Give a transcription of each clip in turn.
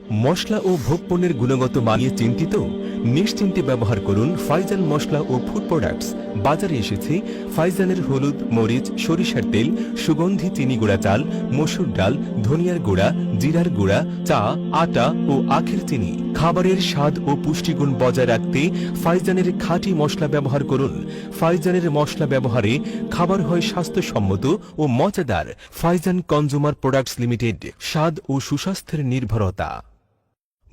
মশলা ও ভোগ পণ্যের গুণগত মান নিয়ে চিন্তিত? নিশ্চিন্তে ব্যবহার করুন ফাইজান মশলা ও ফুড প্রোডাক্টস বাজারে এসেছে ফাইজানের হলুদ, মরিচ, সরিষার তেল, সুগন্ধি, চিনি গুঁড়া চাল, মসুর ডাল, ধনিয়ার গুঁড়া, জিরার গুঁড়া, চা, আটা ও আখের চিনি। খাবারের স্বাদ ও পুষ্টিগুণ বজায় রাখতে ফাইজানের খাঁটি মশলা ব্যবহার করুন। ফাইজানের মশলা ব্যবহারে খাবার হয় স্বাস্থ্যসম্মত ও মজাদার। ফাইজান কনজুমার প্রোডাক্টস লিমিটেড, স্বাদ ও সুস্বাস্থ্যের নির্ভরতা।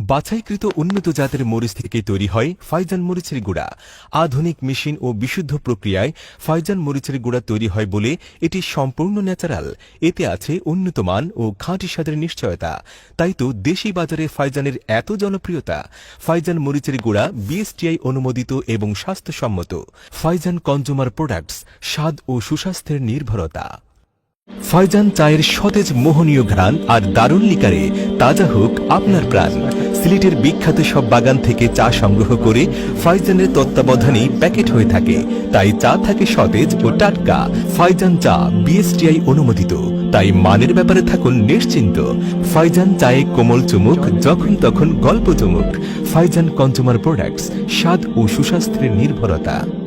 বাছাইকৃত উন্নত জাতের মরিচ থেকে তৈরি হয় ফাইজান মরিচের গুঁড়া। আধুনিক মেশিন ও বিশুদ্ধ প্রক্রিয়ায় ফাইজান মরিচের গুঁড়া তৈরি হয় বলে এটি সম্পূর্ণ ন্যাচারাল। এতে আছে উন্নত মান ও খাঁটি স্বাদের নিশ্চয়তা। তাই তো দেশি বাজারে ফাইজানের এত জনপ্রিয়তা। ফাইজান মরিচের গুঁড়া বিএসটিআই অনুমোদিত এবং স্বাস্থ্যসম্মত। ফাইজান কনজুমার প্রোডাক্টস স্বাদ ও সুস্বাস্থ্যের নির্ভরতা। ফাইজান চায়ের সতেজ মোহনীয় ঘ্রাণ আর দারুণ লিকারে তাজা হোক আপনার প্রাণ। সিলেটের বিখ্যাত সব বাগান থেকে চা সংগ্রহ করে ফাইজানের তত্ত্বাবধানেই প্যাকেট হয়ে থাকে। তাই চা থাকে সতেজ ও টাটকা। ফাইজান চা বিএসটিআই অনুমোদিত। তাই মানের ব্যাপারে থাকুন নিশ্চিন্ত। ফাইজান চায়ে কোমল চুমুক, যখন তখন গল্প চুমুক। ফাইজান কনজুমার প্রোডাক্টস স্বাদ ও সুস্বাস্থ্যের নির্ভরতা।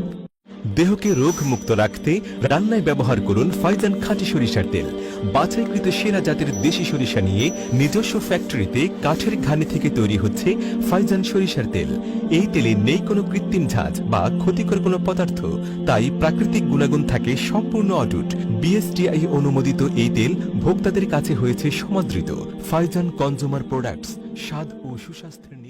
দেহকে রোগ মুক্ত রাখতে রান্নায় ব্যবহার করুন ফাইজান খাঁটি সরিষার তেল। বাছাইকৃত সেরা জাতের দেশি সরিষা নিয়ে নিজস্ব ফ্যাক্টরিতে কাঠের ঘানি থেকে তৈরি হচ্ছে ফাইজান সরিষার তেল। এই তেলে নেই কোনো কৃত্রিম ঝাঁজ বা ক্ষতিকর কোনো পদার্থ, তাই প্রাকৃতিক গুণাগুণ থাকে সম্পূর্ণ অটুট। বিএসটিআই অনুমোদিত এই তেল ভোক্তাদের কাছে হয়েছে সমাদৃত। ফাইজান কনজুমার প্রোডাক্টস, স্বাদ ও সুস্বাস্থ্যের